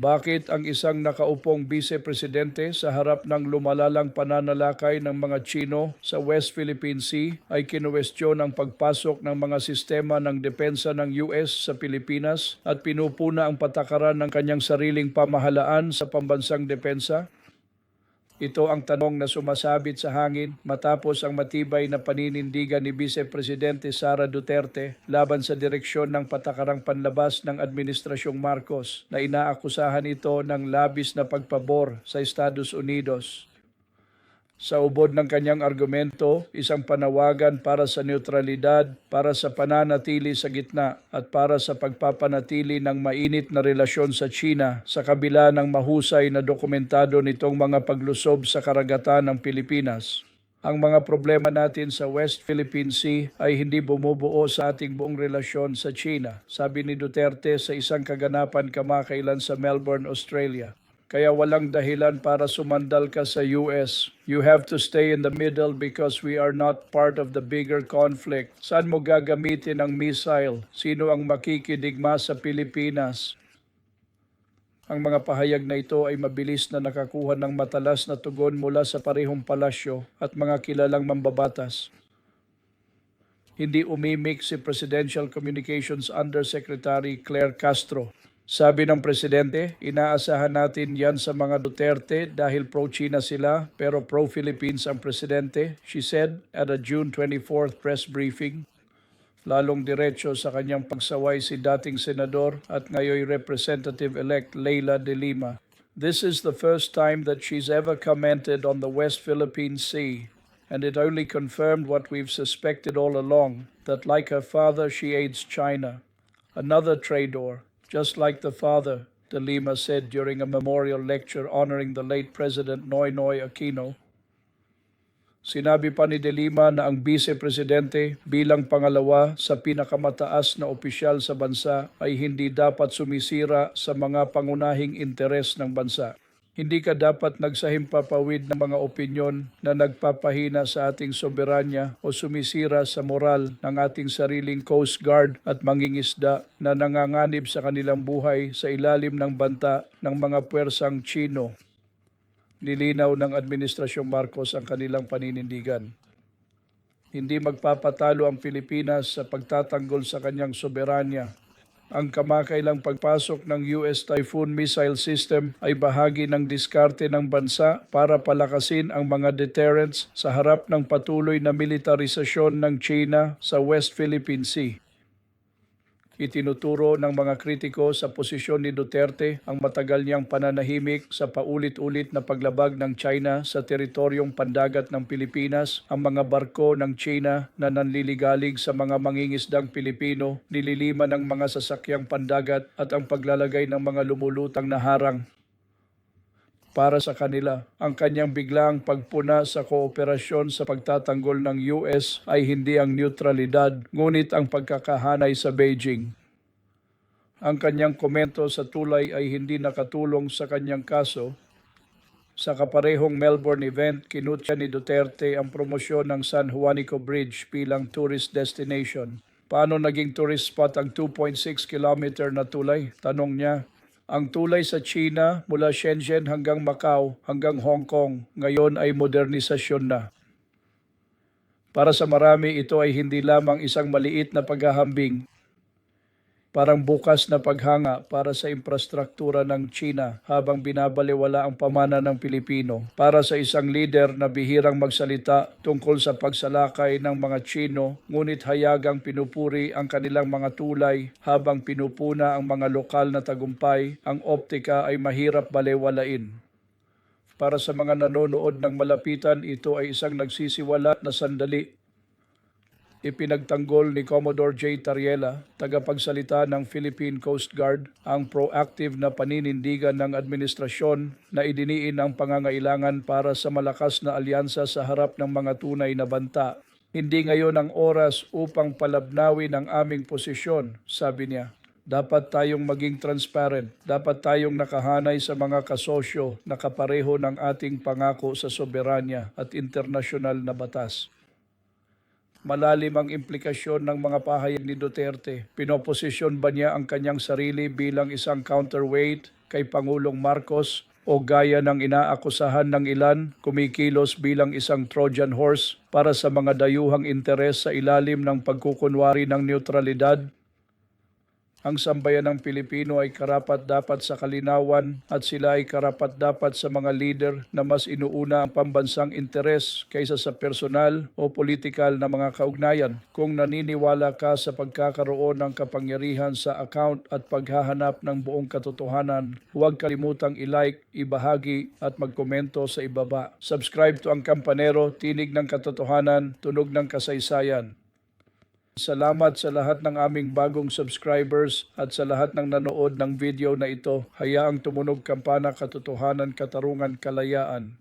Bakit ang isang nakaupong vice-presidente sa harap ng lumalalang pananalakay ng mga Chino sa West Philippine Sea ay kinuwestiyon ang pagpasok ng mga sistema ng depensa ng US sa Pilipinas at pinupuna ang patakaran ng kanyang sariling pamahalaan sa pambansang depensa? Ito ang tanong na sumasabit sa hangin matapos ang matibay na paninindigan ni Vice Presidente Sara Duterte laban sa direksyon ng patakarang panlabas ng Administrasyong Marcos na inaakusahan ito ng labis na pagpabor sa Estados Unidos. Sa ubod ng kanyang argumento, isang panawagan para sa neutralidad, para sa pananatili sa gitna at para sa pagpapanatili ng mainit na relasyon sa China sa kabila ng mahusay na dokumentado nitong mga paglusob sa karagatan ng Pilipinas. Ang mga problema natin sa West Philippine Sea ay hindi bumubuo sa ating buong relasyon sa China, sabi ni Duterte sa isang kaganapan kamakailan sa Melbourne, Australia. Kaya walang dahilan para sumandal ka sa US. You have to stay in the middle because we are not part of the bigger conflict. Saan mo gagamitin ang missile? Sino ang makikidigma sa Pilipinas? Ang mga pahayag na ito ay mabilis na nakakuha ng matalas na tugon mula sa parehong palasyo at mga kilalang mambabatas. Hindi umimik si Presidential Communications Undersecretary Claire Castro. Sabi ng presidente, inaasahan natin yan sa mga Duterte dahil pro-China sila pero pro-Philippines ang presidente, she said at a June 24th press briefing. Lalong diretso sa kanyang pagsaway si dating senador at ngayoy Representative-elect Leila de Lima. This is the first time that she's ever commented on the West Philippine Sea, and it only confirmed what we've suspected all along, that like her father, she aids China, another traitor, just like the father, De Lima said during a memorial lecture honoring the late President Noynoy Aquino. Sinabi pa ni De Lima na ang vice-presidente bilang pangalawa sa pinakamataas na opisyal sa bansa ay hindi dapat sumisira sa mga pangunahing interes ng bansa. Hindi ka dapat nagsahimpapawid ng mga opinyon na nagpapahina sa ating soberanya o sumisira sa moral ng ating sariling Coast Guard at mangingisda na nanganganib sa kanilang buhay sa ilalim ng banta ng mga puwersang Chino. Nilinaw ng Administrasyong Marcos ang kanilang paninindigan. Hindi magpapatalo ang Pilipinas sa pagtatanggol sa kanyang soberanya ang kamakailang pagpasok ng US Typhoon missile system ay bahagi ng diskarte ng bansa para palakasin ang mga deterrents sa harap ng patuloy na militarisasyon ng China sa West Philippine Sea. Itinuturo ng mga kritiko sa posisyon ni Duterte ang matagal niyang pananahimik sa paulit-ulit na paglabag ng China sa teritoryong pandagat ng Pilipinas, ang mga barko ng China na nanliligalig sa mga mangingisdang Pilipino, nililima ng mga sasakyang pandagat at ang paglalagay ng mga lumulutang na harang para sa kanila. Ang kanyang biglang pagpuna sa kooperasyon sa pagtatanggol ng US ay hindi ang neutralidad, ngunit ang pagkakahanay sa Beijing. Ang kanyang komento sa tulay ay hindi nakatulong sa kanyang kaso. Sa kaparehong Melbourne event, kinutya ni Duterte ang promosyon ng San Juanico Bridge bilang tourist destination. Paano naging tourist spot ang 2.6 kilometer na tulay? Tanong niya. Ang tulay sa China mula Shenzhen hanggang Macau hanggang Hong Kong ngayon ay modernisasyon na. Para sa marami ito ay hindi lamang isang maliit na paghahambing, parang bukas na paghanga para sa infrastruktura ng China habang binabaliwala ang pamana ng Pilipino para sa isang leader na bihirang magsalita tungkol sa pagsalakay ng mga Chino ngunit hayagang pinupuri ang kanilang mga tulay habang pinupuna ang mga lokal na tagumpay ang optika ay mahirap balewalain. Para sa mga nanonood ng malapitan, ito ay isang nagsisiwalat na sandali ipinagtanggol ni Commodore J. Tariela, tagapagsalita ng Philippine Coast Guard, ang proactive na paninindigan ng administrasyon na idiniin ang pangangailangan para sa malakas na alyansa sa harap ng mga tunay na banta. Hindi ngayon ang oras upang palabnawin ang aming posisyon, sabi niya. Dapat tayong maging transparent. Dapat tayong nakahanay sa mga kasosyo na kapareho ng ating pangako sa soberanya at internasyonal na batas. Malalim ang implikasyon ng mga pahayag ni Duterte. Pinoposisyon ba niya ang kanyang sarili bilang isang counterweight kay Pangulong Marcos o gaya ng inaakusahan ng ilan, kumikilos bilang isang Trojan horse para sa mga dayuhang interes sa ilalim ng pagkukunwari ng neutralidad ang sambayan ng Pilipino ay karapat dapat sa kalinawan at sila ay karapat dapat sa mga leader na mas inuuna ang pambansang interes kaysa sa personal o politikal na mga kaugnayan. Kung naniniwala ka sa pagkakaroon ng kapangyarihan sa account at paghahanap ng buong katotohanan, huwag kalimutang i-like, ibahagi at magkomento sa ibaba. Subscribe to ang Kampanero, Tinig ng Katotohanan, Tunog ng Kasaysayan. Salamat sa lahat ng aming bagong subscribers at sa lahat ng nanood ng video na ito. Hayaang tumunog kampana katotohanan, katarungan, kalayaan.